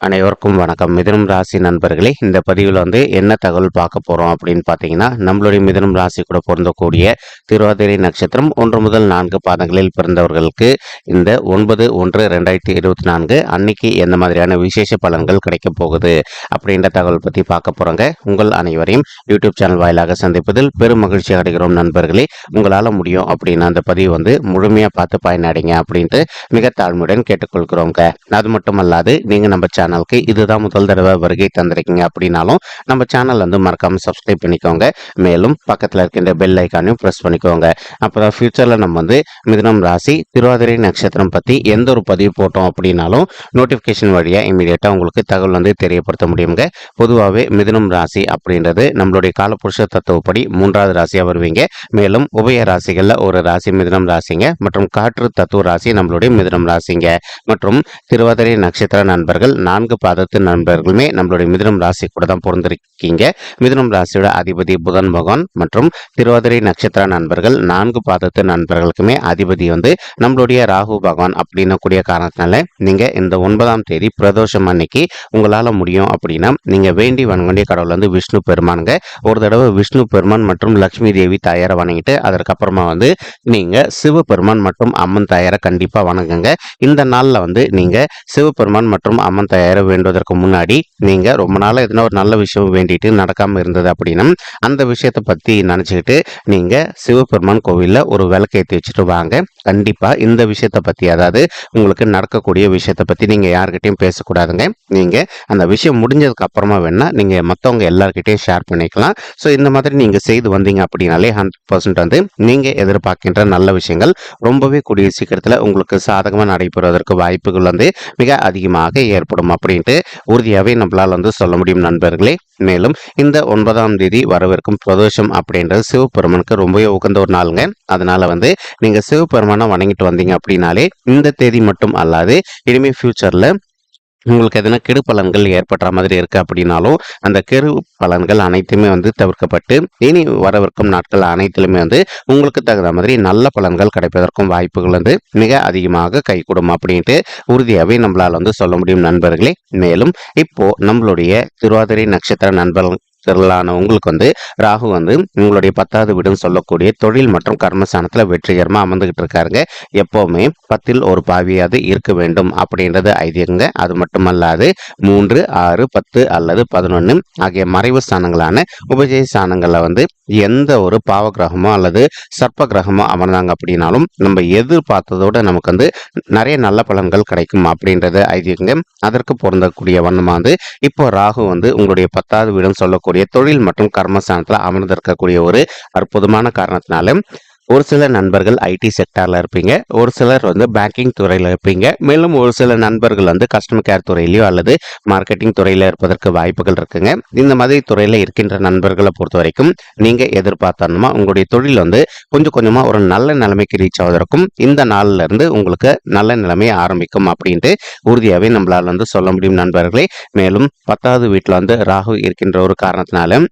அனைவருக்கும் வணக்கம். மிதுனம் ராசி நண்பர்களே இந்த பதிவில் வந்து என்ன தகவல் பார்க்க போகிறோம் அப்படின்னு பார்த்தீங்கன்னா நம்மளுடைய மிதுனம் ராசி கூட பொருந்தக்கூடிய திருவாதிரை நட்சத்திரம் ஒன்று முதல் நான்கு பாதங்களில் பிறந்தவர்களுக்கு இந்த ஒன்பது ஒன்று ரெண்டாயிரத்தி இருபத்தி நான்கு அன்னைக்கு எந்த மாதிரியான விசேஷ பலன்கள் கிடைக்க போகுது அப்படின்ற தகவல் பற்றி பார்க்க போகிறோங்க உங்கள் அனைவரையும் யூடியூப் சேனல் வாயிலாக சந்திப்பதில் பெரும் மகிழ்ச்சி அடைகிறோம் நண்பர்களே. உங்களால் முடியும் அப்படின்னு அந்த பதிவு வந்து முழுமையாக பார்த்து பயனடைங்க அப்படின்ட்டு மிக தாழ்மையுடன் கேட்டுக்கொள்கிறோங்க. அது மட்டுமல்லாது நீங்கள் நம்ம சேனலுக்கு இதுதான் முதல் தடவை வருகை தந்திருக்கீங்க அப்படின்னாலும் நம்ம சேனல் வந்து மறக்காம சப்ஸ்கிரைப் பண்ணிக்கோங்க. மேலும் பக்கத்தில் இருக்கின்ற பெல் ஐக்கானையும் ப்ரெஸ் பண்ணிக்கோங்க. அப்புறம் ஃபியூச்சரில் நம்ம வந்து மிதுனம் ராசி திருவாதிரை நட்சத்திரம் பற்றி எந்த ஒரு பதிவு போட்டோம் அப்படின்னாலும் நோட்டிஃபிகேஷன் வழியாக இமீடியட்டாக உங்களுக்கு தகவல் வந்து தெரியப்படுத்த முடியுங்க. பொதுவாகவே மிதுனம் ராசி அப்படின்றது நம்மளுடைய காலப்புருஷ தத்துவப்படி மூன்றாவது ராசியாக வருவீங்க. மேலும் உபய ராசிகளில் ஒரு ராசி மிதுனம் ராசிங்க மற்றும் காற்று தத்துவ ராசி நம்மளுடைய மிதுனம் ராசிங்க. மற்றும் திருவாதிரை நட்சத்திர நண்பர்கள் நான்கு பாதத்து நண்பர்களுமே நம்மளுடைய மிதுனம் ராசி கூட தான் பிறந்திருக்கீங்க மிதுனம் ராசியோட அதிபதி புதன் பகவான் மற்றும் திருவாதிரை நட்சத்திர நண்பர்கள் நான்கு பாதத்து நண்பர்களுக்குமே அதிபதி வந்து நம்மளுடைய ராகு பகவான் அப்படின்னக்கூடிய காரணத்தினால நீங்க இந்த ஒன்பதாம் தேதி பிரதோஷம் அன்னைக்கு உங்களால முடியும் அப்படின்னா நீங்க வேண்டி வணங்கக்கூடிய கடவுள் வந்து விஷ்ணு பெருமானுங்க. ஒரு தடவை விஷ்ணு பெருமான் மற்றும் லக்ஷ்மி தேவி தாயாரை வணங்கிட்டு அதற்கப்புறமா வந்து நீங்க சிவபெருமான் மற்றும் அம்மன் தாயாரை கண்டிப்பா வணங்குங்க. இந்த நாளில் வந்து நீங்க சிவபெருமான் மற்றும் அம்மன் தயார் வேண்டுவதற்கு முன்னாடி நீங்கள் ரொம்ப நாளாக எதனா ஒரு நல்ல விஷயம் வேண்டிட்டு நடக்காமல் இருந்தது அப்படின்னா அந்த விஷயத்தை பற்றி நினச்சிக்கிட்டு நீங்கள் சிவபெருமான் கோவிலில் ஒரு விளக்கு ஏற்றி வச்சுட்டு வாங்க. கண்டிப்பாக இந்த விஷயத்தை பற்றி அதாவது உங்களுக்கு நடக்கக்கூடிய விஷயத்தை பற்றி நீங்கள் யார்கிட்டையும் பேசக்கூடாதுங்க. நீங்கள் அந்த விஷயம் முடிஞ்சதுக்கு அப்புறமா வேணால் நீங்கள் மற்றவங்க எல்லாருக்கிட்டையும் ஷேர் பண்ணிக்கலாம். ஸோ இந்த மாதிரி நீங்கள் செய்து வந்தீங்க அப்படின்னாலே ஹண்ட்ரட் பர்சன்ட் வந்து நீங்கள் எதிர்பார்க்கின்ற நல்ல விஷயங்கள் ரொம்பவே கூடிய சீக்கிரத்தில் உங்களுக்கு சாதகமாக நடைபெறுவதற்கு வாய்ப்புகள் வந்து மிக அதிகமாக ஏற்படும். அப்படின்ட்டு உறுதியாகவே நம்மளால் வந்து சொல்ல முடியும் நண்பர்களே. மேலும் இந்த ஒன்பதாம் தேதி வரவிருக்கும் பிரதோஷம் அப்படின்றது சிவபெருமனுக்கு ரொம்பவே உகந்த ஒரு நாளுங்க. அதனால வந்து நீங்கள் சிவபெருமானை வணங்கிட்டு வந்தீங்க அப்படின்னாலே இந்த தேதி மட்டும் அல்லாது இனிமேல் ஃபியூச்சரில் உங்களுக்கு எதனா கெடு பலன்கள் ஏற்படுற மாதிரி இருக்கு அப்படின்னாலும் அந்த கெடு பலன்கள் அனைத்துமே வந்து தவிர்க்கப்பட்டு இனி வரவிருக்கும் நாட்கள் அனைத்திலுமே வந்து உங்களுக்கு தகுந்த மாதிரி நல்ல பலன்கள் கிடைப்பதற்கும் வாய்ப்புகள் வந்து மிக அதிகமாக கைகூடும் அப்படின்ட்டு உறுதியாகவே நம்மளால் வந்து சொல்ல முடியும் நண்பர்களே. மேலும் இப்போ நம்மளுடைய திருவாதிரை நட்சத்திர நண்பர்கள் திரளான உங்களுக்கு வந்து ராகு வந்து உங்களுடைய பத்தாவது வீடுன்னு சொல்லக்கூடிய தொழில் மற்றும் கர்மஸ்தானத்தில் வெற்றிகரமாக அமர்ந்துகிட்டு இருக்காருங்க. எப்போவுமே பத்தில் ஒரு பாவியாவது இருக்க வேண்டும் அப்படின்றது ஐதீகங்க. அது மட்டுமல்லாது மூன்று ஆறு பத்து அல்லது பதினொன்று ஆகிய மறைவு ஸ்தானங்களான உபஜய ஸ்தானங்களில் வந்து எந்த ஒரு பாவ கிரகமோ அல்லது சர்ப்ப கிரகமோ அமர்ந்தாங்க அப்படின்னாலும் நம்ம எதிர்பார்த்ததோட நமக்கு வந்து நிறைய நல்ல பலன்கள் கிடைக்கும் அப்படின்றது ஐதீகங்க. அதற்கு பொருந்தக்கூடிய வண்ணமாக வந்து இப்போ ராகு வந்து உங்களுடைய பத்தாவது வீடுன்னு சொல்லக்கூடிய தொழில் மற்றும் கர்மஸ்தானத்தில் அமர்ந்திருக்கக்கூடிய ஒரு அற்புதமான காரணத்தினால ஒரு சில நண்பர்கள் ஐடி செக்டாரில் இருப்பீங்க. ஒரு சிலர் வந்து பேங்கிங் துறையில் இருப்பீங்க. மேலும் ஒரு சில நண்பர்கள் வந்து கஸ்டமர் கேர் துறையிலையோ அல்லது மார்க்கெட்டிங் துறையில் இருப்பதற்கு வாய்ப்புகள் இருக்குங்க. இந்த மாதிரி துறையில் இருக்கின்ற நண்பர்களை பொறுத்த வரைக்கும் நீங்கள் எதிர்பார்த்தணுமா உங்களுடைய தொழில் வந்து கொஞ்சம் கொஞ்சமாக ஒரு நல்ல நிலைமைக்கு ரீச் ஆவதற்கும் இந்த நாளில் இருந்து உங்களுக்கு நல்ல நிலைமை ஆரம்பிக்கும் அப்படின்ட்டு உறுதியாகவே நம்மளால் வந்து சொல்ல முடியும் நண்பர்களே. மேலும் பத்தாவது வீட்டில் வந்து ராகு இருக்கின்ற ஒரு காரணத்தினால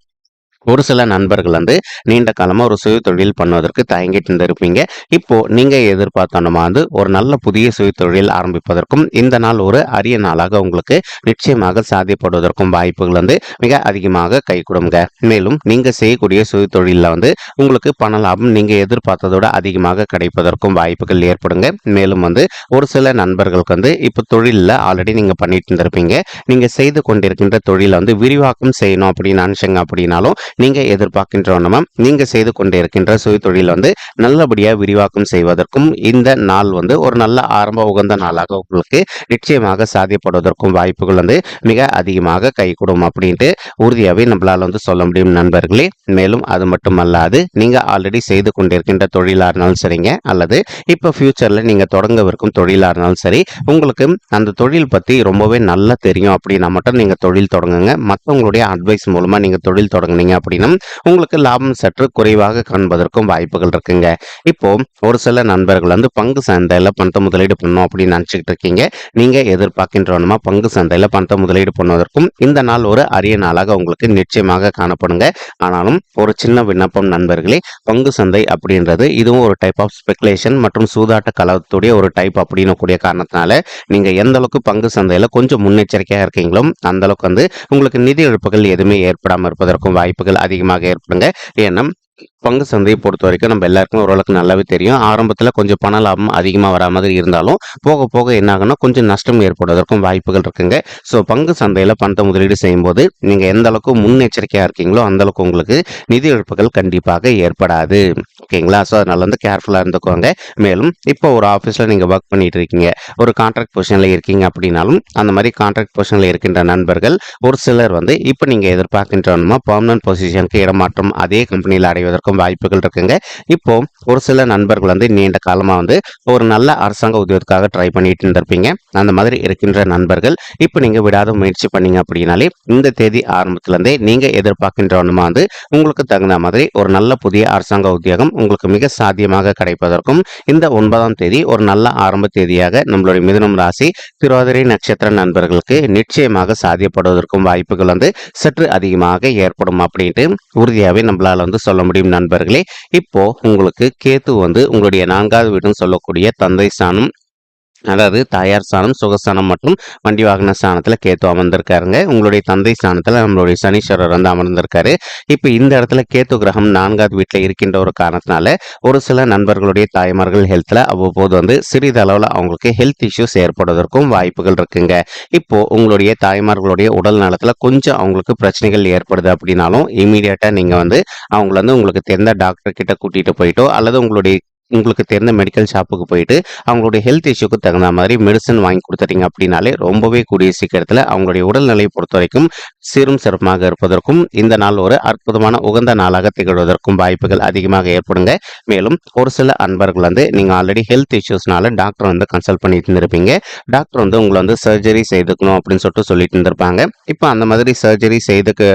ஒரு சில நண்பர்கள் வந்து நீண்ட காலமாக ஒரு சுய தொழில் பண்ணுவதற்கு தயங்கிட்டு இருந்திருப்பீங்க. இப்போ நீங்கள் எதிர்பார்த்தோன்னா வந்து ஒரு நல்ல புதிய சுய தொழில் ஆரம்பிப்பதற்கும் இந்த நாள் ஒரு அரிய நாளாக உங்களுக்கு நிச்சயமாக சாத்தியப்படுவதற்கும் வாய்ப்புகள் வந்து மிக அதிகமாக கை கொடுங்க மேலும் நீங்கள் செய்யக்கூடிய சுய தொழிலில் வந்து உங்களுக்கு பண லாபம் நீங்கள் எதிர்பார்த்ததோட அதிகமாக கிடைப்பதற்கும் வாய்ப்புகள் ஏற்படுங்க. மேலும் வந்து ஒரு சில நண்பர்களுக்கு வந்து இப்போ தொழிலில் ஆல்ரெடி நீங்கள் பண்ணிட்டு இருந்திருப்பீங்க. நீங்கள் செய்து கொண்டிருக்கின்ற தொழிலை வந்து விரிவாக்கம் செய்யணும் அப்படின்னு நினச்சிங்க அப்படின்னாலும் நீங்கள் எதிர்பார்க்கின்றோன்னா நீங்கள் செய்து கொண்டே இருக்கின்ற சுய தொழில் வந்து நல்லபடியாக விரிவாக்கம் செய்வதற்கும் இந்த நாள் வந்து ஒரு நல்ல ஆரம்ப உகந்த நாளாக உங்களுக்கு நிச்சயமாக சாதியப்படுவதற்கும் வாய்ப்புகள் வந்து மிக அதிகமாக கைகூடும் அப்படின்ட்டு உறுதியாகவே நம்மளால் வந்து சொல்ல முடியும் நண்பர்களே. மேலும் அது மட்டுமல்லாது நீங்கள் ஆல்ரெடி செய்து கொண்டிருக்கின்ற தொழிலாக இருந்தாலும் சரிங்க. அல்லது இப்போ ஃபியூச்சரில் நீங்கள் தொடங்கவிருக்கும் தொழிலாக இருந்தாலும் சரி உங்களுக்கு அந்த தொழில் பற்றி ரொம்பவே நல்லா தெரியும் அப்படின்னா மட்டும் நீங்கள் தொழில் தொடங்குங்க. மற்றவங்களுடைய அட்வைஸ் மூலமாக நீங்கள் தொழில் தொடங்குனீங்க அப்படின்னா உங்களுக்கு லாபம் சற்று குறைவாக காண்பதற்கும் வாய்ப்புகள் இருக்குங்க. இப்போ ஒரு சில நண்பர்கள் வந்து பங்கு சந்தையில் பணத்தை முதலீடு பண்ணும் அப்படின்னு நினச்சிக்கிட்டு இருக்கீங்க. நீங்கள் எதிர்பார்க்கின்றவனமா பங்கு சந்தையில் பணத்தை முதலீடு பண்ணுவதற்கும் இந்த நாள் ஒரு அரிய நாளாக உங்களுக்கு நிச்சயமாக காணப்படுங்க. ஆனாலும் ஒரு சின்ன விண்ணப்பம் நண்பர்களே பங்கு சந்தை அப்படின்றது இதுவும் ஒரு டைப் ஆஃப் ஸ்பெகுலேஷன் மற்றும் சூதாட்ட கலத்துடைய ஒரு டைப் அப்படின்னு கூடிய காரணத்தினால நீங்க எந்த அளவுக்கு பங்கு சந்தையில் கொஞ்சம் முன்னெச்சரிக்கையாக இருக்கீங்களோ அந்த அளவுக்கு வந்து உங்களுக்கு நிதி இழப்புகள் எதுவுமே ஏற்படாமல் இருப்பதற்கும் வாய்ப்புகள் அதிகமாக ஏற்படுங்க. ஏன்னா பங்கு சந்தையை பொறுத்த வரைக்கும் நம்ம எல்லாருக்குமே ஓரளவுக்கு நல்லாவே தெரியும். ஆரம்பத்தில் கொஞ்சம் பண லாபம் அதிகமாக வரா மாதிரி இருந்தாலும் போக போக என்ன ஆகும்னா கொஞ்சம் நஷ்டம் ஏற்படுவதற்கும் வாய்ப்புகள் இருக்குங்க. ஸோ பங்கு சந்தையில் பணத்தை முதலீடு செய்யும்போது நீங்கள் எந்த அளவுக்கு முன்னெச்சரிக்கையாக இருக்கீங்களோ அந்த அளவுக்கு உங்களுக்கு நிதி இழப்புகள் கண்டிப்பாக ஏற்படாது. ஓகேங்களா? ஸோ அதனால வந்து கேர்ஃபுல்லாக இருந்துக்கோங்க. மேலும் இப்போ ஒரு ஆஃபீஸில் நீங்கள் ஒர்க் பண்ணிட்டு இருக்கீங்க. ஒரு கான்ட்ராக்ட் பொசிஷனில் இருக்கீங்க அப்படின்னாலும் அந்த மாதிரி கான்ட்ராக்ட் பொசிஷனில் இருக்கின்ற நண்பர்கள் ஒரு சிலர் வந்து இப்போ நீங்கள் எதிர்பார்க்கின்றவனுமா பர்மனன்ட் பொசிஷனுக்கு இடமாற்றம் அதே கம்பெனியில் அடைவதற்கும் வாய்ப்புகள் இருக்குங்க. இப்போ ஒரு சில நண்பர்கள் வந்து நீண்ட காலமாக வந்து ஒரு நல்ல அரசாங்க உத்தியோகத்துக்காக ட்ரை பண்ணிட்டு இருந்திருப்பீங்க. அந்த மாதிரி இருக்கின்ற நண்பர்கள் இப்போ நீங்கள் விடாத முயற்சி பண்ணீங்க அப்படின்னாலே இந்த தேதி ஆரம்பத்துலேருந்தே நீங்கள் எதிர்பார்க்கின்றவனுமா வந்து உங்களுக்கு தகுந்த மாதிரி ஒரு நல்ல புதிய அரசாங்க உத்தியோகம் உங்களுக்கு மிக சாத்தியமாக கிடைப்பதற்கும் இந்த ஒன்பதாம் தேதி ஒரு நல்ல ஆரம்ப தேதியாக நம்மளுடைய மிதுனம் ராசி திருவாதிரை நட்சத்திர நண்பர்களுக்கு நிச்சயமாக சாத்தியப்படுவதற்கும் வாய்ப்புகள் வந்து சற்று அதிகமாக ஏற்படும் அப்படின்ட்டு உறுதியாகவே நம்மளால் வந்து சொல்ல முடியும். நண்பர்களே இப்போ உங்களுக்கு கேத்து வந்து உங்களுடைய நான்காவது வீடுன்னு சொல்லக்கூடிய தந்தை ஸ்தானம் அதாவது தாயார் ஸ்தானம் சுகஸ்தானம் மற்றும் வண்டி வாகன ஸ்தானத்தில் கேத்து அமர்ந்திருக்காருங்க. உங்களுடைய தந்தை ஸ்தானத்தில் நம்மளுடைய சனீஸ்வரர் வந்து அமர்ந்திருக்காரு. இப்போ இந்த இடத்துல கேத்து கிரகம் நான்காவது வீட்டில் இருக்கின்ற ஒரு காரணத்தினால ஒரு சில நண்பர்களுடைய தாய்மார்கள் ஹெல்த்தில் அவ்வப்போது வந்து சிறிதளவில் அவங்களுக்கு ஹெல்த் இஷ்யூஸ் ஏற்படுவதற்கும் வாய்ப்புகள் இருக்குங்க. இப்போ உங்களுடைய தாய்மார்களுடைய உடல் நலத்தில் கொஞ்சம் அவங்களுக்கு பிரச்சனைகள் ஏற்படுது அப்படின்னாலும் இமீடியட்டாக நீங்கள் வந்து அவங்கள வந்து உங்களுக்கு தெரிந்த டாக்டர் கிட்ட கூட்டிகிட்டு போயிட்டோ அல்லது உங்களுடைய உங்களுக்கு தெரிந்த மெடிக்கல் ஷாப்புக்கு போயிட்டு அவங்களுடைய ஹெல்த் இஷ்யூக்கு தகுந்த மாதிரி மெடிசன் வாங்கி கொடுத்துட்டீங்க அப்படின்னாலே ரொம்பவே கூடிய சீக்கிரத்தில் அவங்களுடைய உடல்நிலையை பொறுத்த வரைக்கும் சீரும் சிறப்பாக இருப்பதற்கும் இந்த நாள் ஒரு அற்புதமான உகந்த நாளாக திகழ்வதற்கும் வாய்ப்புகள் அதிகமாக ஏற்படுங்க. மேலும் ஒரு சில அன்பர்கள் வந்து நீங்கள் ஆல்ரெடி ஹெல்த் இஷ்யூஸ்னால டாக்டர் வந்து கன்சல்ட் பண்ணிட்டு இருந்திருப்பீங்க. டாக்டர் வந்து உங்களை வந்து சர்ஜரி செய்துக்கணும் அப்படின்னு சொல்லிட்டு சொல்லிட்டு இருந்திருப்பாங்க. இப்போ அந்த மாதிரி சர்ஜரி செய்துக்கு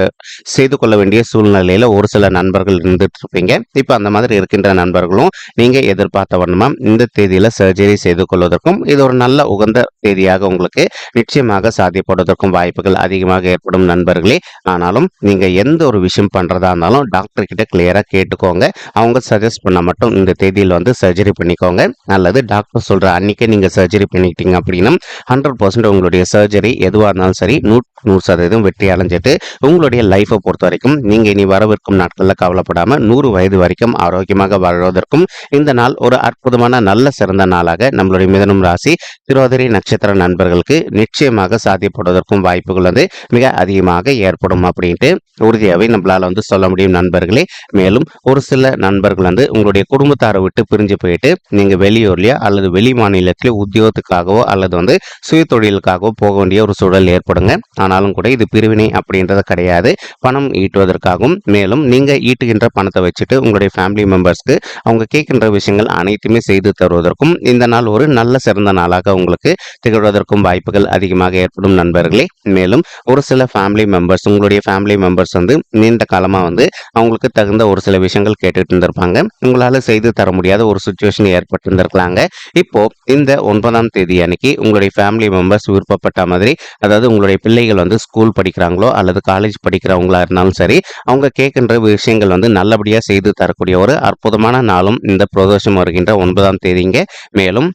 செய்து கொள்ள வேண்டிய சூழ்நிலையில் ஒரு சில நண்பர்கள் இருந்துட்டு இருப்பீங்க. இப்போ அந்த மாதிரி இருக்கின்ற நண்பர்களும் நீங்கள் எதிர்பார்த்த வண்ணமாக இந்த தேதியில் சர்ஜரி செய்து கொள்வதற்கும் இது ஒரு நல்ல உகந்த தேதியாக உங்களுக்கு நிச்சயமாக சாத்தியப்படுவதற்கும் வாய்ப்புகள் அதிகமாக ஏற்படும் நண்பர்களே. ஆனாலும் நீங்கள் எந்த ஒரு விஷயம் பண்றதா இருந்தாலும் டாக்டர் கிட்ட கிளியரா கேட்டுக்கோங்க. அவங்க சஜஸ்ட் பண்ண மட்டும் இந்த தேதியில் வந்து சர்ஜரி பண்ணிக்கோங்க. அல்லது டாக்டர் சொல்கிற அன்னைக்கே நீங்கள் சர்ஜரி பண்ணிக்கிட்டீங்க அப்படின்னா ஹண்ட்ரட் பர்சன்ட் உங்களுடைய சர்ஜரி எதுவாக இருந்தாலும் சரி நூறு நூறு சதவீதம் வெற்றி அடைஞ்சிட்டு உங்களுடைய லைஃப்பை பொறுத்த வரைக்கும் நீங்கள் இனி வரவிருக்கும் நாட்களில் கவலைப்படாமல் நூறு வயது வரைக்கும் ஆரோக்கியமாக வாழ்வதற்கும் இந்த நாள் ஒரு அற்புதமான நல்ல சிறந்த நாளாக நம்மளுடைய மிதனம் ராசி திருவாதிரை நட்சத்திர நண்பர்களுக்கு நிச்சயமாக சாத்தியப்படுவதற்கும் வாய்ப்புகள் வந்து மிக அதிகமாக ஏற்படும் அப்படின்ட்டு உறுதியாகவே நம்மளால வந்து சொல்ல முடியும் நண்பர்களே. மேலும் ஒரு சில நண்பர்கள் வந்து உங்களுடைய குடும்பத்தாரை விட்டு பிரிஞ்சு போயிட்டு நீங்கள் வெளியூர்லயோ அல்லது வெளி மாநிலத்திலயோ உத்தியோகத்துக்காகவோ அல்லது வந்து சுய தொழிலுக்காகவோ போக வேண்டிய ஒரு சூழல் ஏற்படுங்க. ஆனாலும் கூட இது பிரிவினை அப்படின்றது கிடையாது. பணம் ஈட்டுவதற்காகவும் மேலும் நீங்கள் ஈட்டுகின்ற பணத்தை வச்சுட்டு உங்களுடைய ஃபேமிலி மெம்பர்ஸ்க்கு அவங்க கேட்கின்ற விஷயங்கள் அனைத்துமே செய்து தருவதற்கும் இந்த நாள் ஒரு நல்ல சிறந்த நாளாக உங்களுக்கு திகழ்வதற்கும் வாய்ப்புகள் அதிகமாக ஏற்படும் நண்பர்களே. மேலும் ஒரு சில ஃபேமிலி மெம்பர்ஸ் உங்களுடைய ஃபேமிலி மெம்பர்ஸ் வந்து நீண்ட காலமாக வந்து அவங்களுக்கு தகுந்த ஒரு சில விஷயங்கள் கேட்டுட்டு இருந்திருப்பாங்க. உங்களால் செய்து தர முடியாத ஒரு சுச்சுவேஷன் ஏற்பட்டு இருந்திருக்கலாங்க இப்போ இந்த ஒன்பதாம் தேதி அன்னைக்கு உங்களுடைய ஃபேமிலி மெம்பர்ஸ் விருப்பப்பட்ட மாதிரி அதாவது உங்களுடைய பிள்ளைகள் வந்து ஸ்கூல் படிக்கிறாங்களோ அல்லது காலேஜ் படிக்கிறவங்களா இருந்தாலும் சரி அவங்க கேட்கின்ற விஷயங்கள் வந்து நல்லபடியாக செய்து தரக்கூடிய ஒரு அற்புதமான நாளும் இந்த பிரதோஷம் வருகின்ற ஒன்பதாம் தேதிங்க மேலும்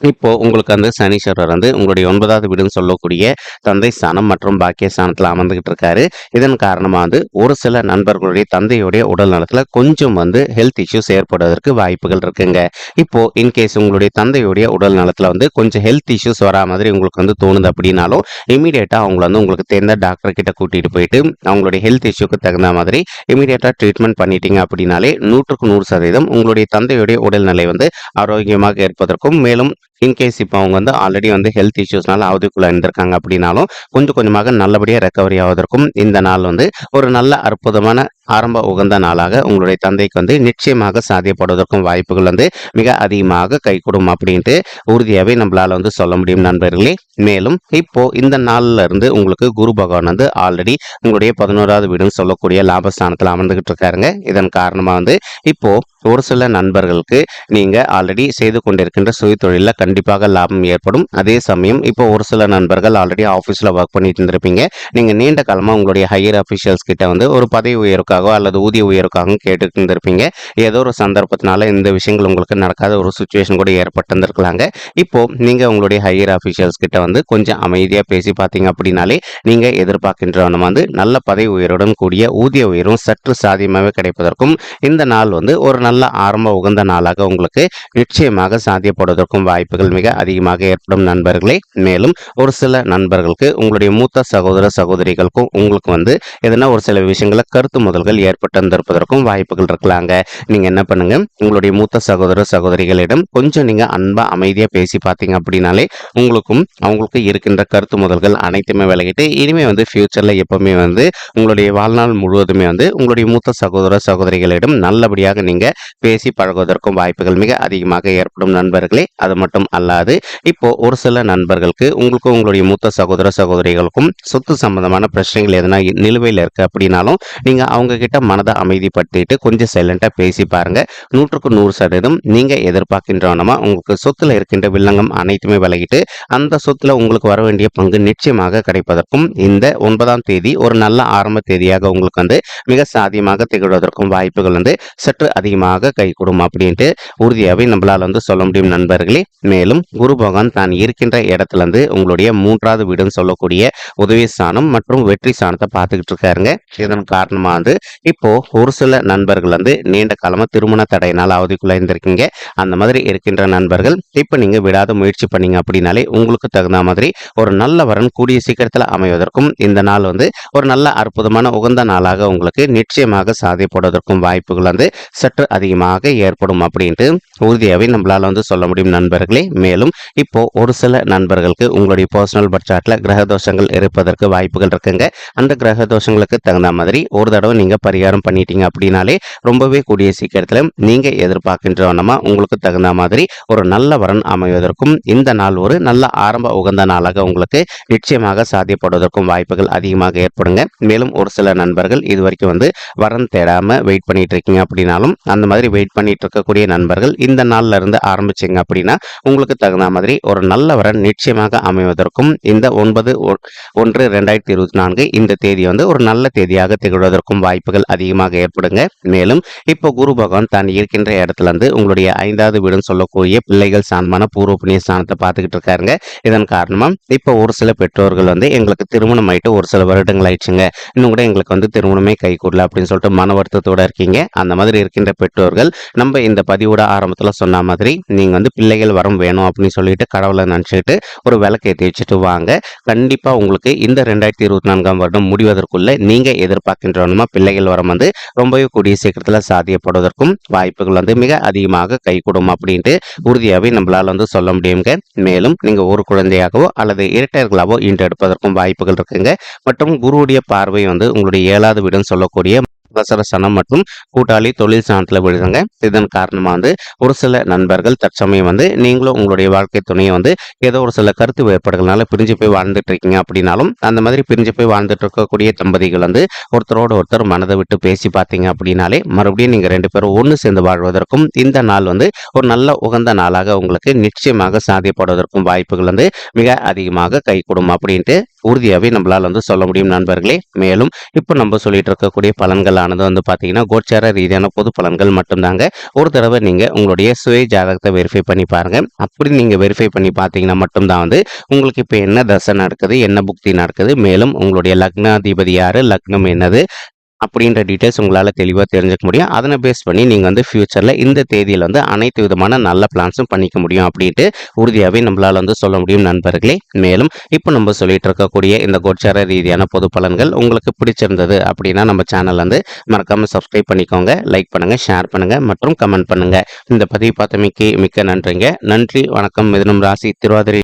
இப்போ உங்களுக்கு வந்து சனீஸ்வரர் வந்து உங்களுடைய ஒன்பதாவது வீடுன்னு சொல்லக்கூடிய தந்தை ஸ்தானம் மற்றும் பாக்கிய ஸ்தானத்தில் அமர்ந்துகிட்டு இருக்காரு. இதன் காரணமாக வந்து ஒரு சில நண்பர்களுடைய தந்தையுடைய உடல் நலத்தில் கொஞ்சம் வந்து ஹெல்த் இஷ்யூஸ் ஏற்படுவதற்கு வாய்ப்புகள் இருக்குங்க. இப்போ இன்கேஸ் உங்களுடைய தந்தையுடைய உடல் நலத்தில் வந்து கொஞ்சம் ஹெல்த் இஷ்யூஸ் வரா மாதிரி உங்களுக்கு வந்து தோணுது அப்படின்னாலும் இமீடியட்டாக அவங்கள வந்து உங்களுக்கு தெரிந்த டாக்டர் கிட்ட கூட்டிகிட்டு போயிட்டு அவங்களுடைய ஹெல்த் இஷ்யூக்கு தகுந்த மாதிரி இமீடியட்டாக ட்ரீட்மெண்ட் பண்ணிட்டீங்க அப்படின்னாலே நூற்றுக்கு நூறு சதவீதம் உங்களுடைய தந்தையுடைய உடல்நிலை வந்து ஆரோக்கியமாக இருப்பதற்கும் மேலும் இன்கேஸ் இப்போ அவங்க வந்து ஆல்ரெடி வந்து ஹெல்த் இஷ்யூஸ்னால அவதிக்குள்ள இருந்திருக்காங்க அப்படின்னாலும் கொஞ்சம் கொஞ்சமாக நல்லபடியாக ரெக்கவரி ஆவதற்கும் இந்த நாள் வந்து ஒரு நல்ல அற்புதமான ஆரம்ப உகந்த நாளாக உங்களுடைய தந்தைக்கு வந்து நிச்சயமாக சாத்தியப்படுவதற்கும் வாய்ப்புகள் வந்து மிக அதிகமாக கைகூடும் அப்படின்ட்டு உறுதியாகவே நம்மளால் வந்து சொல்ல முடியும் நண்பர்களே. மேலும் இப்போ இந்த நாள்ல இருந்து உங்களுக்கு குரு பகவான் வந்து ஆல்ரெடி உங்களுடைய பதினோராவது வீடுன்னு சொல்லக்கூடிய லாபஸ்தானத்தில் அமர்ந்துகிட்டு இருக்காருங்க. இதன் காரணமாக வந்து இப்போ ஒரு சில நண்பர்களுக்கு நீங்கள் ஆல்ரெடி செய்து கொண்டிருக்கின்ற சுய தொழிலில் கண்டிப்பாக லாபம் ஏற்படும். அதே சமயம் இப்போ ஒரு சில நண்பர்கள் ஆல்ரெடி ஆஃபீஸில் ஒர்க் பண்ணிட்டு இருந்திருப்பீங்க. நீங்கள் நீண்ட காலமாக உங்களுடைய ஹையர் அஃபிஷியல்ஸ் கிட்ட வந்து ஒரு பதவி உயர்வுக்காகவோ அல்லது ஊதிய உயர்வுக்காகவும் கேட்டுட்டு இருந்திருப்பீங்க. ஏதோ ஒரு சந்தர்ப்பத்தினால இந்த விஷயங்கள் உங்களுக்கு நடக்காத ஒரு சுச்சுவேஷன் கூட ஏற்பட்டிருந்திருக்கலாங்க. இப்போ நீங்கள் உங்களுடைய ஹையர் அஃபிஷியல்ஸ் கிட்ட வந்து கொஞ்சம் அமைதியாக பேசி பார்த்தீங்க அப்படின்னாலே நீங்கள் எதிர்பார்க்கின்றவனம் வந்து நல்ல பதவி உயருடன் கூடிய ஊதிய உயரும் சற்று சாதியமாகவே கிடைப்பதற்கும் இந்த நாள் வந்து ஒரு நல்ல ஆரம்ப உகந்த நாளாக உங்களுக்கு நிச்சயமாக சாத்தியப்படுவதற்கும் வாய்ப்புகள் மிக அதிகமாக ஏற்படும் நண்பர்களே. மேலும் ஒரு சில நண்பர்களுக்கு உங்களுடைய மூத்த சகோதர சகோதரிகளுக்கும் உங்களுக்கு வந்து எதனா ஒரு சில விஷயங்களை கருத்து முதல்கள் ஏற்பட்டு வந்திருப்பதற்கும் வாய்ப்புகள் இருக்கலாங்க. நீங்க என்ன பண்ணுங்க? உங்களுடைய மூத்த சகோதர சகோதரிகளிடம் கொஞ்சம் நீங்க அன்பா அமைதியா பேசி பார்த்தீங்க அப்படின்னாலே உங்களுக்கும் அவங்களுக்கு இருக்கின்ற கருத்து முதல்கள் அனைத்துமே விலகிட்டு இனிமே வந்து ஃபியூச்சர்ல எப்பவுமே வந்து உங்களுடைய வாழ்நாள் முழுவதுமே வந்து உங்களுடைய மூத்த சகோதர சகோதரிகளிடம் நல்லபடியாக நீங்கள் பேசி பழகுவதற்கும் வாய்ப்புகள் மிக அதிகமாக ஏற்படும் நண்பர்களே. அது மட்டும் அல்லாது இப்போ ஒரு சில நண்பர்களுக்கு உங்களுக்கும் உங்களுடைய மூத்த சகோதர சகோதரிகளுக்கும் சொத்து சம்பந்தமான பிரச்சனைகள் எதனா நிலுவையில் இருக்கு அப்படின்னாலும் நீங்க அவங்க கிட்ட மனதை அமைதிப்படுத்திட்டு கொஞ்சம் சைலண்டா பேசி பாருங்க. நூற்றுக்கு நூறு சதவீதம் நீங்க எதிர்பார்க்கின்றவனமா உங்களுக்கு சொத்துல இருக்கின்ற வில்லங்கம் அனைத்துமே விலகிட்டு அந்த சொத்துல உங்களுக்கு வர வேண்டிய பங்கு நிச்சயமாக கிடைப்பதற்கும் இந்த ஒன்பதாம் தேதி ஒரு நல்ல ஆரம்ப தேதியாக உங்களுக்கு வந்து மிக சாதியமாக திகழ்வதற்கும் வாய்ப்புகள் வந்து சற்று அதிகமாக கைகூடும் அப்படின்ட்டு உறுதியாகவே நம்மளால் வந்து சொல்ல முடியும் நண்பர்களே. மேலும் குரு பகவான் தான் இருக்கின்ற இடத்துல இருந்து உங்களுடைய மூன்றாவது வீடுன்னு சொல்லக்கூடிய உதவி ஸ்தானம் மற்றும் வெற்றி ஸ்தானத்தை பார்த்துக்கிட்டு இருக்காருங்க. இதன் காரணமாக வந்து இப்போ ஒரு சில நண்பர்கள் வந்து நீண்ட காலமாக திருமண தடையினால் அவதிக்குள்ள இருந்திருக்கீங்க. அந்த மாதிரி இருக்கின்ற நண்பர்கள் இப்போ நீங்கள் விடாத முயற்சி பண்ணீங்க அப்படின்னாலே உங்களுக்கு தகுந்த மாதிரி ஒரு நல்ல வரன் கூடிய சீக்கிரத்தில் அமைவதற்கும் இந்த நாள் வந்து ஒரு நல்ல அற்புதமான உகந்த நாளாக உங்களுக்கு நிச்சயமாக சாதிப்படுவதற்கும் வாய்ப்புகள் வந்து சற்று அதிகமாக ஏற்படும் அப்படின்ட்டு உறுதியாகவே நம்மளால் வந்து சொல்ல முடியும் நண்பர்களே. மேலும் இப்போ ஒரு சில நண்பர்களுக்கு உங்களுடைய பர்சனல் பட்ஜெட்டில் கிரக தோஷங்கள் இருப்பதற்கு வாய்ப்புகள் இருக்குங்க. அந்த கிரக தோஷங்களுக்கு தகுந்த மாதிரி ஒரு தடவை நீங்கள் பரிகாரம் பண்ணிட்டீங்க அப்படின்னாலே ரொம்பவே கூடிய சீக்கிரத்தில் நீங்கள் எதிர்பார்க்கின்ற வண்ணமாக உங்களுக்கு தகுந்த மாதிரி ஒரு நல்ல வரன் அமைவதற்கும் இந்த நாள் ஒரு நல்ல ஆரம்ப உகந்த நாளாக உங்களுக்கு நிச்சயமாக சாத்தியப்படுவதற்கும் வாய்ப்புகள் அதிகமாக ஏற்படுங்க. மேலும் ஒரு சில நண்பர்கள் இது வரைக்கும் வந்து வரன் தேடாமல் வெயிட் பண்ணிட்டு இருக்கீங்க அப்படின்னாலும் அந்த இந்த மாதிரி வெயிட் பண்ணிட்டு இருக்கக்கூடிய நண்பர்கள் இந்த நாளில் இருந்து ஆரம்பிச்சிங்க அப்படின்னா உங்களுக்கு தகுந்த மாதிரி ஒரு நல்ல வரன் நிச்சயமாக அமைவதற்கும் இந்த ஒன்பது ஒன்று ரெண்டாயிரத்தி இருபத்தி நான்கு இந்த தேதி வந்து ஒரு நல்ல தேதியாக திகழ்வதற்கும் வாய்ப்புகள் அதிகமாக ஏற்படுங்க. மேலும் இப்போ குரு பகவான் தான் இருக்கின்ற இடத்துல இருந்து உங்களுடைய ஐந்தாவது வீடுன்னு சொல்லக்கூடிய பிள்ளைகள் சாந்தமான பூர்வ புண்ணிய ஸ்தானத்தை பார்த்துக்கிட்டு இருக்காருங்க. இதன் காரணமா இப்போ ஒரு சில பெற்றோர்கள் வந்து எங்களுக்கு திருமணம் ஆயிட்டு ஒரு சில வருடங்கள் ஆயிடுச்சுங்க. இன்னும் கூட எங்களுக்கு வந்து திருமணமே கை கூடல அப்படின்னு சொல்லிட்டு மன வருத்தத்தோட இருக்கீங்க. அந்த மாதிரி இருக்கின்ற பெற்றோர்கள் நம்ம இந்த பதிவோட ஆரம்பத்தில் சொன்ன மாதிரி நீங்கள் வந்து பிள்ளைகள் வரம் வேணும் அப்படின்னு சொல்லிட்டு கடவுளை நினச்சிட்டு ஒரு விளக்கு ஏற்றி வச்சுட்டு வாங்க. கண்டிப்பாக உங்களுக்கு இந்த ரெண்டாயிரத்தி இருபத்தி நான்காம் வருடம் முடிவதற்குள்ளே நீங்கள் எதிர்பார்க்கின்றவனுமா பிள்ளைகள் வரம் வந்து ரொம்பவே கூடிய சீக்கிரத்தில் சாத்தியப்படுவதற்கும் வாய்ப்புகள் வந்து மிக அதிகமாக கைகூடும் அப்படின்ட்டு உறுதியாகவே நம்மளால் வந்து சொல்ல முடியுங்க. மேலும் நீங்கள் ஒரு குழந்தையாகவோ அல்லது இரட்டையர்களாகவோ இன்று எடுப்பதற்கும் வாய்ப்புகள் இருக்குங்க. மற்றும் குருவுடைய பார்வை வந்து உங்களுடைய ஏழாவது வீடுன்னு சொல்லக்கூடிய அவசர சனம் மற்றும் கூட்டாளி தொழில் சாணத்தில் விழுதுங்க. இதன் காரணமாக வந்து ஒரு சில நண்பர்கள் தற்சமயம் வந்து நீங்களும் உங்களுடைய வாழ்க்கை துணையை வந்து ஏதோ ஒரு சில கருத்து வேறுபாடுகள்னால பிரிஞ்சு போய் வாழ்ந்துட்டு இருக்கீங்க அப்படின்னாலும் அந்த மாதிரி பிரிஞ்சு போய் வாழ்ந்துட்டு இருக்கக்கூடிய தம்பதிகள் வந்து ஒருத்தரோட ஒருத்தர் மனதை விட்டு பேசி பார்த்தீங்க அப்படின்னாலே மறுபடியும் நீங்கள் ரெண்டு பேரும் ஒன்று சேர்ந்து வாழ்வதற்கும் இந்த நாள் வந்து ஒரு நல்ல உகந்த நாளாக உங்களுக்கு நிச்சயமாக சாதியப்படுவதற்கும் வாய்ப்புகள் வந்து மிக அதிகமாக கை கொடுக்கும் அப்படின்ட்டு உறுதியாகவே நம்மளால் வந்து சொல்ல முடியும் நண்பர்களே. மேலும் இப்போ நம்ம சொல்லிட்டு இருக்கக்கூடிய பலன்களானது வந்து பார்த்தீங்கன்னா கோச்சார ரீதியான பொது பலன்கள் மட்டும்தாங்க. ஒரு தடவை நீங்கள் உங்களுடைய சுய ஜாதகத்தை வெரிஃபை பண்ணி பாருங்க. அப்படி நீங்கள் வெரிஃபை பண்ணி பார்த்தீங்கன்னா மட்டும்தான் வந்து உங்களுக்கு இப்போ என்ன தசை நடக்குது என்ன புக்தி நடக்குது. மேலும் உங்களுடைய லக்னாதிபதி யார் லக்னம் என்னது அப்படின்ற டீட்டெயில்ஸ் உங்களால் தெளிவாக தெரிஞ்சுக்க முடியும். அதனை பேஸ் பண்ணி நீங்கள் வந்து ஃப்யூச்சரில் இந்த தேதியில் வந்து அனைத்து விதமான நல்ல பிளான்ஸும் பண்ணிக்க முடியும் அப்படின்ட்டு உறுதியாகவே நம்மளால் வந்து சொல்ல முடியும் நண்பர்களே. மேலும் இப்போ நம்ம சொல்லிட்டு இருக்கக்கூடிய இந்த கோச்சார ரீதியான பொது பலன்கள் உங்களுக்கு பிடிச்சிருந்தது அப்படின்னா நம்ம சேனல் வந்து மறக்காமல் சப்ஸ்கிரைப் பண்ணிக்கோங்க லைக் பண்ணுங்கள் ஷேர் பண்ணுங்கள் மற்றும் கமெண்ட் பண்ணுங்கள் இந்த பதிவு பார்த்தமைக்கு மிக்க நன்றிங்க. நன்றி வணக்கம். மிதனம் ராசி திருவாதிரை